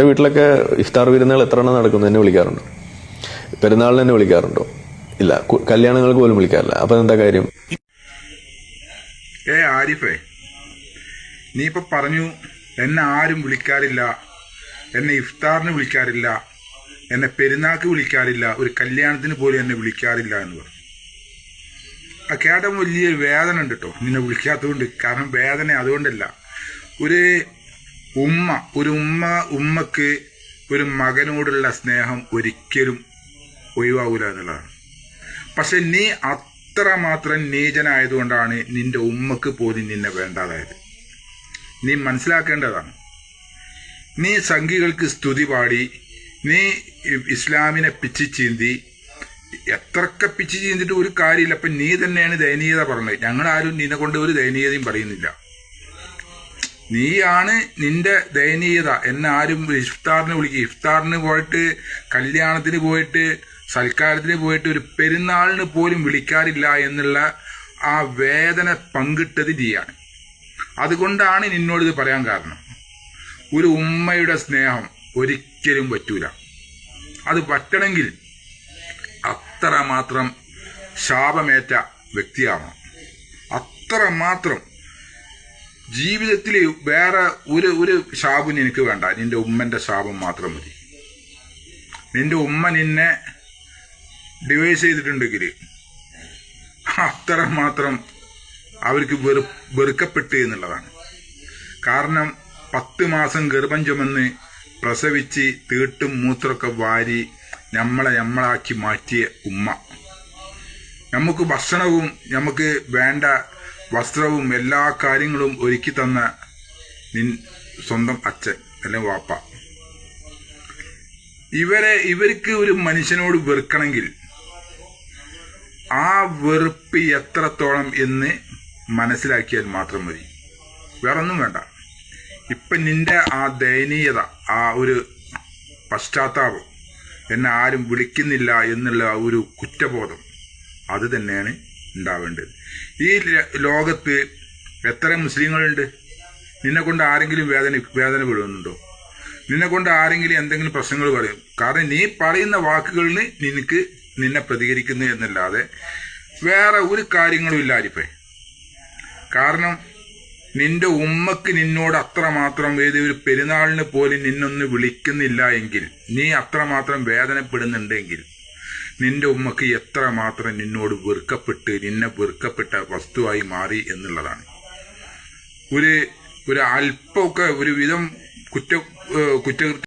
എന്റെ വീട്ടിലൊക്കെ ഇഫ്താർ വിരുന്നുകൾ എത്ര എണ്ണം നടക്കുന്നു എന്നെ വിളിക്കാറുണ്ടോ? പെരുന്നാളിന് എന്നെ വിളിക്കാറുണ്ടോ? ഇല്ല കല്യാണങ്ങൾക്ക് പോലും വിളിക്കാറില്ല. അപ്പൊ എന്താ കാര്യം? ഏ ആരിഫേ നീ ഇപ്പൊ പറഞ്ഞു എന്നെ ആരും വിളിക്കാറില്ല എന്നെ ഇഫ്താറിന് വിളിക്കാറില്ല എന്നെ പെരുന്നാൾക്ക് വിളിക്കാറില്ല ഒരു കല്യാണത്തിന് പോലും എന്നെ വിളിക്കാറില്ല എന്ന് പറഞ്ഞു. ആ കേട്ട വലിയ വേദന ഉണ്ട് കേട്ടോ നിന്നെ വിളിക്കാത്തതുകൊണ്ട്. കാരണം വേദന അതുകൊണ്ടല്ല. ഒരു ഉമ്മ ഒരു ഉമ്മ ഉമ്മക്ക് ഒരു മകനോടുള്ള സ്നേഹം ഒരിക്കലും ഒഴിവാകൂല എന്നുള്ളതാണ്. പക്ഷെ നീ അത്രമാത്രം നീചനായതുകൊണ്ടാണ് നിന്റെ ഉമ്മക്ക് പോലും നിന്നെ വേണ്ടാതായത്. നീ മനസ്സിലാക്കേണ്ടതാണ്. നീ സംഘികൾക്ക് സ്തുതി പാടി നീ ഇസ്ലാമിനെ പിച്ചി ചീന്തി എത്രക്ക പിച്ചി ചീന്തിട്ട് ഒരു കാര്യമില്ല. അപ്പം നീ തന്നെയാണ് ദയനീയത പറഞ്ഞത്. ഞങ്ങളാരും നിന്നെ കൊണ്ട് ഒരു ദയനീയതയും പറയുന്നില്ല. നീയാണ് നിന്റെ ദയനീയത. എന്നെ ആരും ഇഫ്താറിന് വിളിക്കുക ഇഫ്താറിന് പോയിട്ട് കല്യാണത്തിന് പോയിട്ട് സൽക്കാരത്തിന് പോയിട്ട് ഒരു പെരുന്നാളിന് പോലും വിളിക്കാറില്ല എന്നുള്ള ആ വേദന പങ്കിട്ടത് നീയാണ്. അതുകൊണ്ടാണ് നിന്നോട് ഇത് പറയാൻ കാരണം. ഒരു ഉമ്മയുടെ സ്നേഹം ഒരിക്കലും പറ്റൂല. അത് പറ്റണമെങ്കിൽ അത്രമാത്രം ശാപമേറ്റ വ്യക്തിയാവണം. അത്രമാത്രം ജീവിതത്തിൽ വേറെ ഒരു ഒരു ശാപം എനിക്ക് വേണ്ട. നിന്റെ ഉമ്മന്റെ ശാപം മാത്രം മതി. നിന്റെ ഉമ്മ നിന്നെ ഡിവൈസ് ചെയ്തിട്ടുണ്ടെങ്കിൽ അത്ര മാത്രം അവർക്ക് വെറു വെറുക്കപ്പെട്ട് എന്നുള്ളതാണ്. കാരണം പത്ത് മാസം ഗർഭം ചുമന്ന് പ്രസവിച്ച് തീട്ടും മൂത്രമൊക്കെ വാരി നമ്മളെ നമ്മളാക്കി മാറ്റിയ ഉമ്മ. നമുക്ക് ഭക്ഷണവും നമുക്ക് വേണ്ട വസ്ത്രവും എല്ലാ കാര്യങ്ങളും ഒരുക്കി തന്ന നിൻ സ്വന്തം അച്ഛൻ അല്ലെങ്കിൽ വാപ്പ. ഇവരെ ഇവർക്ക് ഒരു മനുഷ്യനോട് വെറുക്കണമെങ്കിൽ ആ വെറുപ്പ് എത്രത്തോളം എന്ന് മനസ്സിലാക്കിയാൽ മാത്രം മതി. വേറൊന്നും വേണ്ട. ഇപ്പൊ നിന്റെ ആ ദയനീയത ആ ഒരു പശ്ചാത്താപം എന്നെ ആരും വിളിക്കുന്നില്ല എന്നുള്ള ആ ഒരു കുറ്റബോധം അത് തന്നെയാണ് ഉണ്ടാവേണ്ടത്. ഈ ലോകത്ത് എത്ര മുസ്ലിങ്ങളുണ്ട്? നിന്നെ കൊണ്ട് ആരെങ്കിലും വേദന വേദന പെടുന്നുണ്ടോ? നിന്നെ കൊണ്ട് ആരെങ്കിലും എന്തെങ്കിലും പ്രശ്നങ്ങൾ പറയും. കാരണം നീ പറയുന്ന വാക്കുകളിന് നിനക്ക് നിന്നെ പ്രതികരിക്കുന്നു എന്നല്ലാതെ വേറെ ഒരു കാര്യങ്ങളും ഇല്ല ആരിപ്പേ കാരണം നിന്റെ ഉമ്മക്ക് നിന്നോട് അത്രമാത്രം ഏത് ഒരു പെരുന്നാളിന് പോലും നിന്നൊന്ന് വിളിക്കുന്നില്ല എങ്കിൽ നീ അത്രമാത്രം വേദനപ്പെടുന്നുണ്ടെങ്കിൽ നിന്റെ ഉമ്മക്ക് എത്ര മാത്രം നിന്നോട് വെറുക്കപ്പെട്ട് നിന്നെ വെറുക്കപ്പെട്ട വസ്തുവായി മാറി എന്നുള്ളതാണ്. ഒരു ഒരു അല്പമൊക്കെ ഒരു വിധം കുറ്റ കുറ്റകൃത്യം